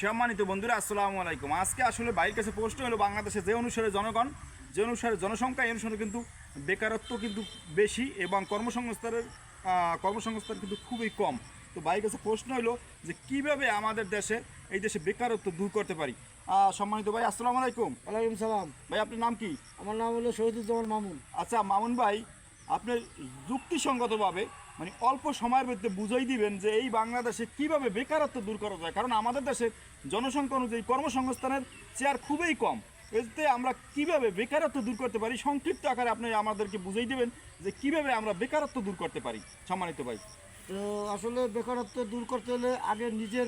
সম্মানিত বন্ধুরা আসসালামু আলাইকুম। আজকে আসলে বাইরের কাছে প্রশ্ন হলো বাংলাদেশে যে অনুসারে জনগণ যে অনুসারে জনসংখ্যা এই অনুসারে কিন্তু বেকারত্ব কিন্তু বেশি এবং কর্মসংস্থানের কর্মসংস্থান কিন্তু খুবই কম। তো বাইরের কাছে প্রশ্ন হলো যে কীভাবে আমাদের দেশে এই দেশে বেকারত্ব দূর করতে পারি? সম্মানিত ভাই আসসালামু আলাইকুম। ওয়ালাইকুম সালাম। ভাই আপনার নাম কি? আমার নাম হলো শহীদুজ্জামান মামুন। আচ্ছা মামুন ভাই আপনি যুক্তিসঙ্গতভাবে মানে অল্প সময়ের মধ্যে বুঝাই দিবেন যে এই বাংলাদেশে কীভাবে বেকারত্ব দূর করা যায়। কারণ আমাদের দেশের জনসংখ্যা অনুযায়ী কর্মসংস্থানের চেয়ার খুবই কম। এতে আমরা কীভাবে বেকারত্ব দূর করতে পারি? সংক্ষিপ্ত আকারে আপনি আমাদেরকে বুঝাই দেবেন যে কীভাবে আমরা বেকারত্ব দূর করতে পারি। সম্মানিত ভাই। তো আসলে বেকারত্ব দূর করতে হলে আগে নিজের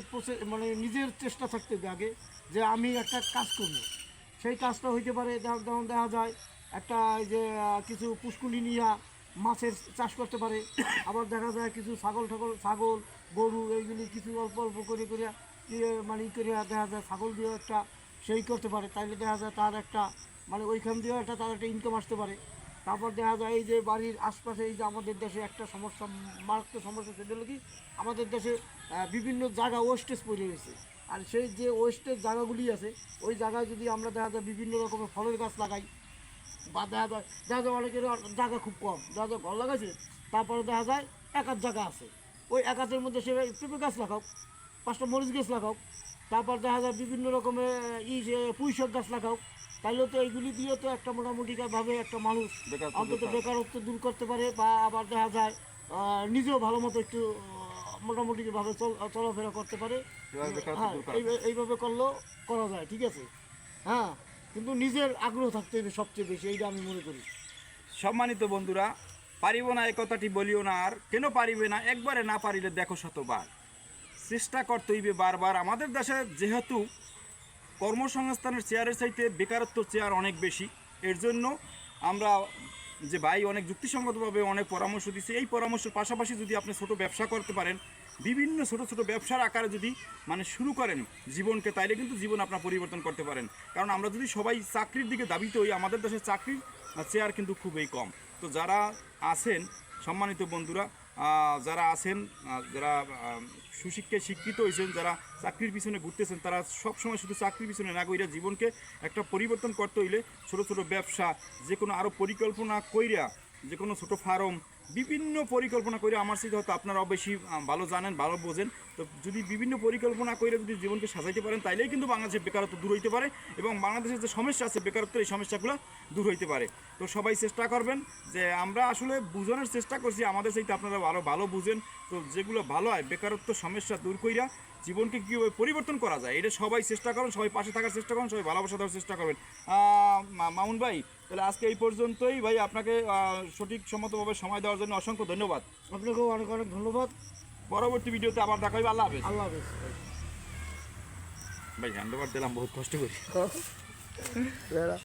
মানে নিজের চেষ্টা থাকতে হবে আগে যে আমি একটা কাজ করব। সেই কাজটা হইতে পারে যেমন দেখা যায় একটা এই যে কিছু পুষ্কুলি নিয়া মাছের চাষ করতে পারে। আবার দেখা যায় কিছু ছাগল ঠাগল, ছাগল, গরু, এইগুলি কিছু অল্প অল্প করে করিয়া ইয়ে মানে ই করে দেখা যায় ছাগল দিয়েও একটা সেই করতে পারে। তাইলে দেখা যায় তার একটা মানে ওইখান দিয়েও একটা তার একটা ইনকাম আসতে পারে। তারপর দেখা যায় এই যে বাড়ির আশপাশে এই যে আমাদের দেশে একটা সমস্যা, মারাত্মক সমস্যা সেটা হলো কি, আমাদের দেশে বিভিন্ন জায়গা ওয়েস্টেজ পড়ে গেছে আর সেই যে ওয়েস্টেজ জায়গাগুলি আছে, ওই জায়গায় যদি আমরা দেখা যায় বিভিন্ন রকমের ফলের গাছ লাগাই বা দেখা যায় দেখা যায় অনেকের জায়গা খুব কম। দেখা যায় ঘর লাগাইছে তারপরে দেখা যায় এক জায়গা আছে। ওই এক মধ্যে সে পেঁপে গাছ লাগাও পাঁচটা মরিচ গাছ লাগাও তারপর দেখা যায় বিভিন্ন রকমের ই পুঁই শাক গাছ লাগাও। তাইলে তো এইগুলি দিয়ে তো একটা মোটামুটি ভাবে একটা মানুষ অন্তত বেকারত্ব দূর করতে পারে বা আবার দেখা যায় আহ, নিজেও ভালো মতো একটু আহ, মোটামুটি ভাবে চলাফেরা করতে পারে। হ্যাঁ এইভাবে করলেও করা যায় ঠিক আছে? হ্যাঁ। কিন্তু নিজের আগ্রহ থাকতে হবে সবচেয়ে বেশি, এইটা আমি মনে করি। সম্মানিত বন্ধুরা, পারিব না এ কথাটি বলিও না আর, কেন পারিবে না? একবারে না পারিলে দেখো শতবার। চেষ্টা করতে হইবে বারবার। আমাদের দেশে যেহেতু কর্মসংস্থানের চেয়ারের চাইতে বেকারত্ব চেয়ার অনেক বেশি, এর জন্য আমরা যে ভাই অনেক যুক্তিসঙ্গতভাবে অনেক পরামর্শ দিচ্ছে এই পরামর্শের পাশাপাশি যদি আপনি ছোট ব্যবসা করতে পারেন, বিভিন্ন ছোট ছোট ব্যবসার আকারে যদি মানে শুরু করেন জীবনকে, তাইলে কিন্তু জীবন আপনার পরিবর্তন করতে পারেন। কারণ আমরা যদি সবাই চাকরির দিকে দাবিত হই, আমাদের দেশে চাকরির চেয়ার কিন্তু খুবই কম। তো যারা আছেন, সম্মানিত বন্ধুরা যারা আছেন যারা সুশিক্ষায় শিক্ষিত হয়েছেন, যারা চাকরির পিছনে ঘুরতেছেন, তারা সবসময় শুধু চাকরির পিছনে না কইরা জীবনকে একটা পরিবর্তন করতে হইলে ছোট ছোট ব্যবসা, যে কোনো আরও পরিকল্পনা কইরা, যে কোনো ছোটো ফার্ম, বিভিন্ন পরিকল্পনা করে আমার সাথে হয়তো আপনারাও বেশি ভালো জানেন, ভালো বোঝেন। তো যদি বিভিন্ন পরিকল্পনা করে যদি জীবনকে সাজাইতে পারেন, তাইলেই কিন্তু বাংলাদেশের বেকারত্ব দূর হইতে পারে এবং বাংলাদেশের যে সমস্যা আছে বেকারত্বের এই সমস্যাগুলো দূর হইতে পারে। তো সবাই চেষ্টা করবেন যে আমরা আসলে বুঝানোর চেষ্টা করছি আমাদের সাথে আপনারা ভালো ভালো বুঝেন। তো যেগুলো ভালো হয় বেকারত্ব সমস্যা দূর কইরা জীবনকে কীভাবে পরিবর্তন করা যায় এটা সবাই চেষ্টা করেন সবাই পাশে থাকার চেষ্টা করেন সবাই ভালোবাসা দেওয়ার চেষ্টা করবেন। মামুন ভাই তাহলে আজকে এই পর্যন্তই। ভাই আপনাকে সঠিক সম্মতভাবে সময় দেওয়ার জন্য অসংখ্য ধন্যবাদ। আপনাকেও অনেক অনেক ধন্যবাদ। পরবর্তী ভিডিওতে আবার দেখা হবে। আল্লাহ হাফেজ। আল্লাহ হাফেজ। ভাই হ্যান্ড ওভার দিলাম বহুত কষ্ট করি।